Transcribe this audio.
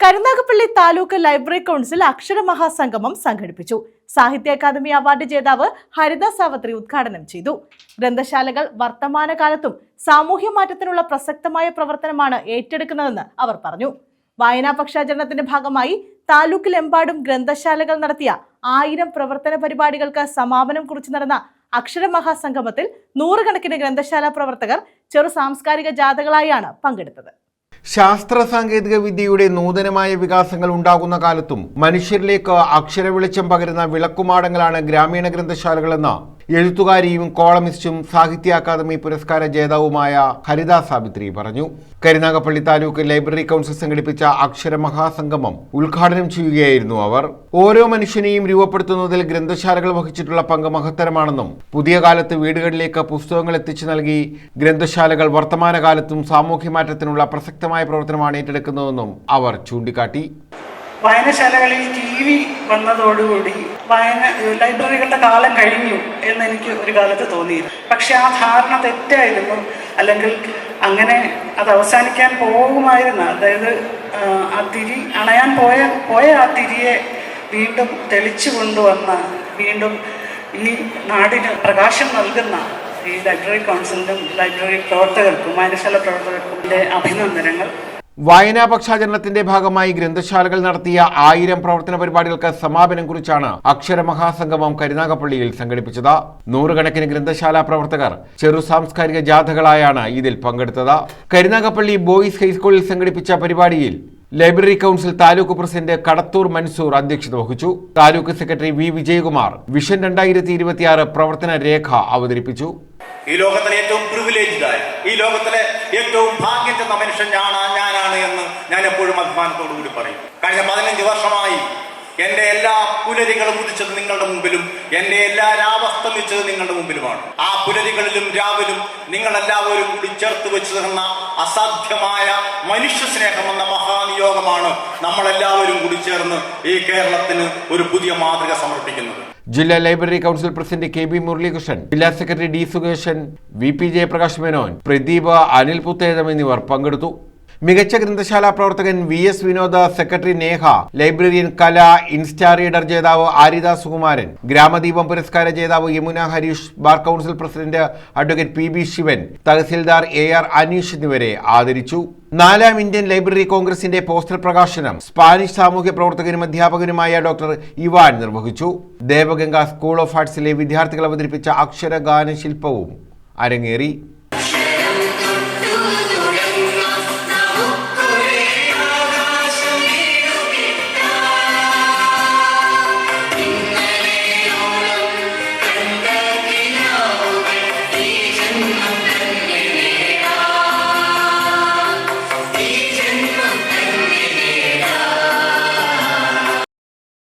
Karunagappally taluk library council അക്ഷരമഹാസംഗമം സംഘടിപ്പിച്ചു. Sahitya academy award ജേതാവ് ഹരിത സാവത്രി ഉദ്ഘാടനം ചെയ്തു. ഗ്രന്ഥശാലകൾ വർത്തമാനകാലത്തും സാമൂഹ്യ മാറ്റത്തിനുള്ള പ്രസക്തമായ പ്രവർത്തനമാണ് ഏറ്റെടുക്കുന്നതെന്ന് അവർ പറഞ്ഞു. വായനാ പക്ഷാചരണത്തിന്റെ ഭാഗമായി താലൂക്കിലെമ്പാടും ഗ്രന്ഥശാലകൾ നടത്തിയ ആയിരം പ്രവർത്തന പരിപാടികൾക്ക് സമാപനം കുറിച്ച് നടന്ന അക്ഷരമഹാസംഗമത്തിൽ നൂറുകണക്കിന് ഗ്രന്ഥശാല പ്രവർത്തകർ ചെറു സാംസ്കാരിക ജാഥകളായാണ് പങ്കെടുത്തത്. ശാസ്ത്ര സാങ്കേതിക വിദ്യയുടെ നൂതനമായ വികാസങ്ങൾ ഉണ്ടാകുന്ന കാലത്തും മനുഷ്യരിലേക്ക് അക്ഷര വെളിച്ചം പകരുന്ന വിളക്കുമാടങ്ങളാണ് ഗ്രാമീണ ഗ്രന്ഥശാലകളെന്ന് എഴുത്തുകാരിയും കോളമിസ്റ്റും സാഹിത്യ അക്കാദമി പുരസ്കാര ജേതാവുമായ ഹരിത സാവിത്രി പറഞ്ഞു. കരുനാഗപ്പള്ളി താലൂക്ക് ലൈബ്രറി കൗൺസിൽ സംഘടിപ്പിച്ച അക്ഷര മഹാസംഗമം ഉദ്ഘാടനം ചെയ്യുകയായിരുന്നു അവർ. ഓരോ മനുഷ്യനെയും രൂപപ്പെടുത്തുന്നതിൽ ഗ്രന്ഥശാലകൾ വഹിച്ചിട്ടുള്ള പങ്ക് മഹത്തരമാണെന്നും പുതിയ കാലത്ത് വീടുകളിലേക്ക് പുസ്തകങ്ങൾ എത്തിച്ചു നൽകി ഗ്രന്ഥശാലകൾ വർത്തമാനകാലത്തും സാമൂഹ്യ മാറ്റത്തിനുള്ള പ്രസക്തമായ പ്രവർത്തനമാണ് ഏറ്റെടുക്കുന്നതെന്നും അവർ ചൂണ്ടിക്കാട്ടി. വായനശാലകളിൽ ടി വി വന്നതോടുകൂടി വായന ലൈബ്രറികളുടെ കാലം കഴിഞ്ഞു എന്ന് എനിക്ക് ഒരു കാലത്ത് തോന്നിയിരുന്നു. പക്ഷെ ആ ധാരണ തെറ്റായിരുന്നു. അല്ലെങ്കിൽ അങ്ങനെ അത് അവസാനിക്കാൻ പോകുമായിരുന്നു. അതായത് ആ, തിരി അണയാൻ പോയ പോയ ആ തിരിയെ വീണ്ടും തെളിച്ചു കൊണ്ടുവന്ന വീണ്ടും ഈ നാടിന് പ്രകാശം നൽകുന്ന ഈ ലൈബ്രറി കൗൺസിലിനും ലൈബ്രറി പ്രവർത്തകർക്കും വായനശാല പ്രവർത്തകർക്കും അഭിനന്ദനങ്ങൾ. വായനാ പക്ഷാചരണത്തിന്റെ ഭാഗമായി ഗ്രന്ഥശാലകൾ നടത്തിയ ആയിരം പ്രവർത്തന പരിപാടികൾക്ക് സമാപനം കുറിച്ചാണ് അക്ഷരമഹാസംഗമം കരുനാഗപ്പള്ളിയിൽ സംഘടിപ്പിച്ചത്. നൂറുകണക്കിന് ഗ്രന്ഥശാല പ്രവർത്തകർ ചെറു സാംസ്കാരിക ജാഥകളായാണ് ഇതിൽ പങ്കെടുത്തത്. കരുനാഗപ്പള്ളി ബോയ്സ് ഹൈസ്കൂളിൽ സംഘടിപ്പിച്ച പരിപാടിയിൽ library council taluk president Kadathur Mansoor അധ്യക്ഷത വഹിച്ചു. Taluk secretary V Vijayakumar vision രണ്ടായിരത്തി പ്രവർത്തന രേഖ അവതരിപ്പിച്ചു. ഈ ലോകത്തിലെ ഏറ്റവും പ്രിവിലേജ്ഡ് ആയ ഈ ലോകത്തിലെ ഏറ്റവും ഭാഗ്യം മനുഷ്യൻ ഞാനാ ഞാനാണ് എന്ന് ഞാൻ എപ്പോഴും അഭിമാനത്തോടു കൂടി പറയും. കഴിഞ്ഞ പതിനഞ്ച് വർഷമായി എന്റെ എല്ലാ പുലരികളും ഉദിച്ചത് നിങ്ങളുടെ മുമ്പിലും എന്റെ എല്ലാ രാവസ്തമിച്ചത് നിങ്ങളുടെ മുമ്പിലുമാണ്. ആ പുലരികളിലും രാവിലും നിങ്ങളെല്ലാവരും കൂടി ചേർത്ത് വെച്ചു തന്ന അസാധ്യമായ മനുഷ്യ സ്നേഹം എന്ന മഹാനിയോഗമാണ് നമ്മളെല്ലാവരും കൂടി ചേർന്ന് ഈ കേരളത്തിന് ഒരു പുതിയ മാതൃക സമർപ്പിക്കുന്നത്. ജില്ലാ library council president K B Muralikrishnan ജില്ലാ secretary D Sukesan V P Jayaprakash Menon Pradeepa Anil Puthetham എന്നിവർ പങ്കെടുത്തു. മികച്ച ഗ്രന്ഥശാല പ്രവർത്തകൻ V S Vinoda secretary Neha librarian Kala insta reader ജേതാവ് ആരിദാ സുകുമാരൻ ഗ്രാമദീപം പുരസ്കാര ജേതാവ് Yamuna Harish bar council president advocate P B Sivan tahsildar A R Aneesh എന്നിവരെ ആദരിച്ചു. നാലാം ഇന്ത്യൻ ലൈബ്രറി കോൺഗ്രസിന്റെ പോസ്റ്റർ പ്രകാശനം സ്പാനിഷ് സാമൂഹ്യ പ്രവർത്തകനും അധ്യാപകനുമായ ഡോക്ടർ ഇവാൻ നിർവഹിച്ചു. ദേവഗംഗ സ്കൂൾ ഓഫ് ആർട്സിലെ വിദ്യാർത്ഥികൾ അവതരിപ്പിച്ച അക്ഷരഗാന ശില്പവും അരങ്ങേറി.